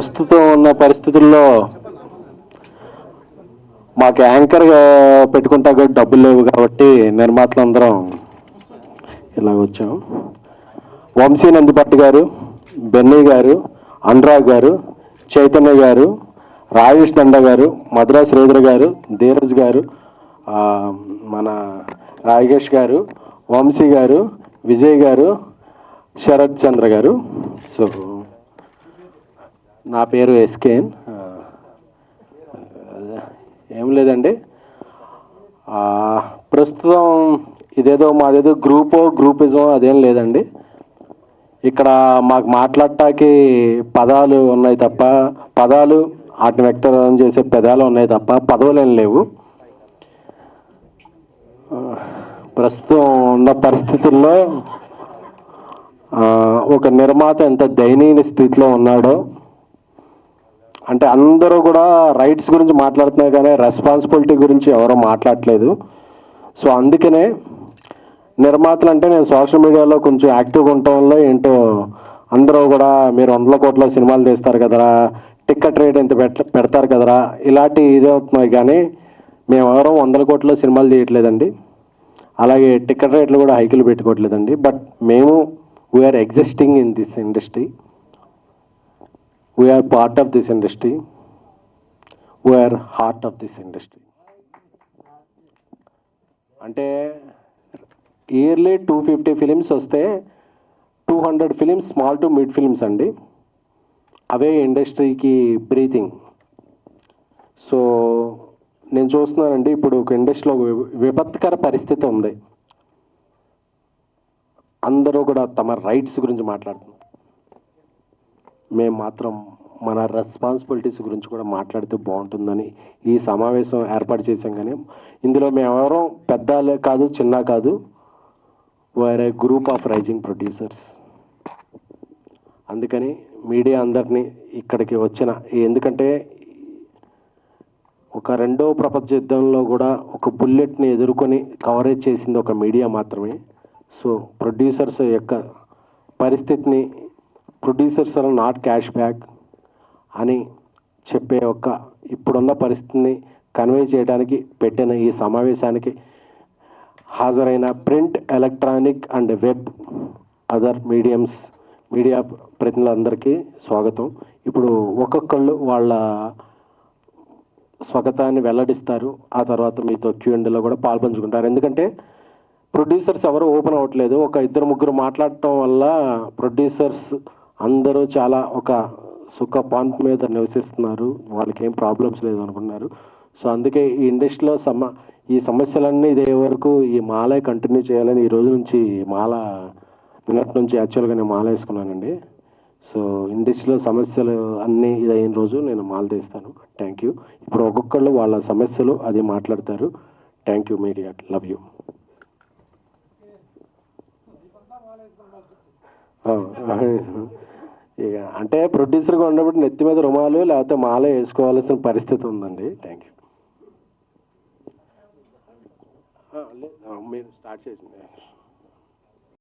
ప్రస్తుతం ఉన్న పరిస్థితుల్లో మాకు యాంకర్ పెట్టుకుంటా కూడా డబ్బులు లేవు కాబట్టి నిర్మాతలందరం ఇలా వచ్చాం. వంశీ నందిపట్టు గారు బెన్నీ గారు అనురాగ్ గారు చైతన్య గారు రాజేష్ దండ గారు మద్రాస్ శ్రీధర్ గారు ధీరజ్ గారు మన రాగేష్ గారు వంశీ గారు విజయ్ గారు శరత్ చంద్ర గారు. సో నా పేరు ఎస్కేన్. ఏం లేదండి. ప్రస్తుతం ఇదేదో మాదేదో గ్రూపో గ్రూపిజం అదేం లేదండి. ఇక్కడ మాకు మాట్లాడటానికి పదాలు ఉన్నాయి తప్ప పదాలు వాటిని వ్యక్తం చేసే పదాలు ఉన్నాయి తప్ప పదవులు లేవు. ప్రస్తుతం ఉన్న పరిస్థితుల్లో ఒక నిర్మాత ఎంత దయనీయ స్థితిలో ఉన్నాడో అంటే అందరూ కూడా రైట్స్ గురించి మాట్లాడుతున్నారు కానీ రెస్పాన్సిబిలిటీ గురించి ఎవరో మాట్లాడట్లేదు. సో అందుకనే నిర్మాతలు అంటే నేను సోషల్ మీడియాలో కొంచెం యాక్టివ్గా ఉండటం వల్ల ఏంటో అందరూ కూడా మీరు వందల కోట్ల సినిమాలు తీస్తారు కదరా టికెట్ రేట్ ఎంత పెట్ట పెడతారు కదరా ఇలాంటి ఇదే అవుతున్నాయి కానీ మేము ఎవరో వందల కోట్ల సినిమాలు తీయట్లేదండి. అలాగే టికెట్ రేట్లు కూడా హైకిలు పెట్టుకోవట్లేదండి. బట్ మేము we're existing in this industry we're part of this industry we're heart of this industry అంటే ఇయర్లీ టూ ఫిఫ్టీ ఫిలిమ్స్ వస్తే two hundred films small to mid films అండి. అవే ఇండస్ట్రీకి బ్రీతింగ్ సో నేను చూస్తున్నానండి ఇప్పుడు ఒక ఇండస్ట్రీలో విపత్కర పరిస్థితి ఉంది. అందరూ కూడా తమ రైట్స్ గురించి మాట్లాడుతున్నారు. మేము మాత్రం మన రెస్పాన్సిబిలిటీస్ గురించి కూడా మాట్లాడితే బాగుంటుందని ఈ సమావేశం ఏర్పాటు చేశాం. కానీ ఇందులో మేమెవరం పెద్ద కాదు చిన్న కాదు. వేరే గ్రూప్ ఆఫ్ రైజింగ్ ప్రొడ్యూసర్స్ అందుకని మీడియా అందరినీ ఇక్కడికి వచ్చిన ఎందుకంటే ఒక రెండో ప్రపంచ యుద్ధంలో కూడా ఒక బుల్లెట్ని ఎదుర్కొని కవరేజ్ చేసింది ఒక మీడియా మాత్రమే. సో ప్రొడ్యూసర్స్ యొక్క పరిస్థితిని ప్రొడ్యూసర్స్ అలా నాట్ క్యాష్ బ్యాక్ అని చెప్పే ఒక ఇప్పుడున్న పరిస్థితిని కన్వే చేయడానికి పెట్టిన ఈ సమావేశానికి హాజరైన print electronic and web other mediums media ప్రతినిధులందరికీ స్వాగతం. ఇప్పుడు ఒక్కొక్కళ్ళు వాళ్ళ స్వాగతాన్ని వెల్లడిస్తారు. ఆ తర్వాత మీతో క్యూఎండ్లో కూడా పాల్పంచుకుంటారు. ఎందుకంటే ప్రొడ్యూసర్స్ ఎవరు ఓపెన్ అవ్వట్లేదు. ఒక ఇద్దరు ముగ్గురు మాట్లాడటం వల్ల ప్రొడ్యూసర్స్ అందరూ చాలా ఒక సుఖ పాయింట్ మీద నివసిస్తున్నారు. వాళ్ళకి ఏం ప్రాబ్లమ్స్ లేదు అనుకున్నారు. సో అందుకే ఈ ఇండస్ట్రీలో సమ ఈ సమస్యలన్నీ ఇదే వరకు ఈ మాలే కంటిన్యూ చేయాలని ఈ రోజు నుంచి మాల నిన్నటి నుంచి యాక్చువల్గా నేను మాల వేసుకున్నానండి. సో ఇండస్ట్రీలో సమస్యలు అన్నీ ఇదైన రోజు నేను మాల తీస్తాను. థ్యాంక్ యూ ఇప్పుడు ఒక్కొక్కళ్ళు వాళ్ళ సమస్యలు అది మాట్లాడతారు. Thank you media love you ఇక అంటే ప్రొడ్యూసర్గా ఉన్నప్పుడు నెత్తి మీద రుమాలు లేకపోతే మాల వేసుకోవాల్సిన పరిస్థితి ఉందండి. థ్యాంక్ యూ మీరు స్టార్ట్ చేసింది.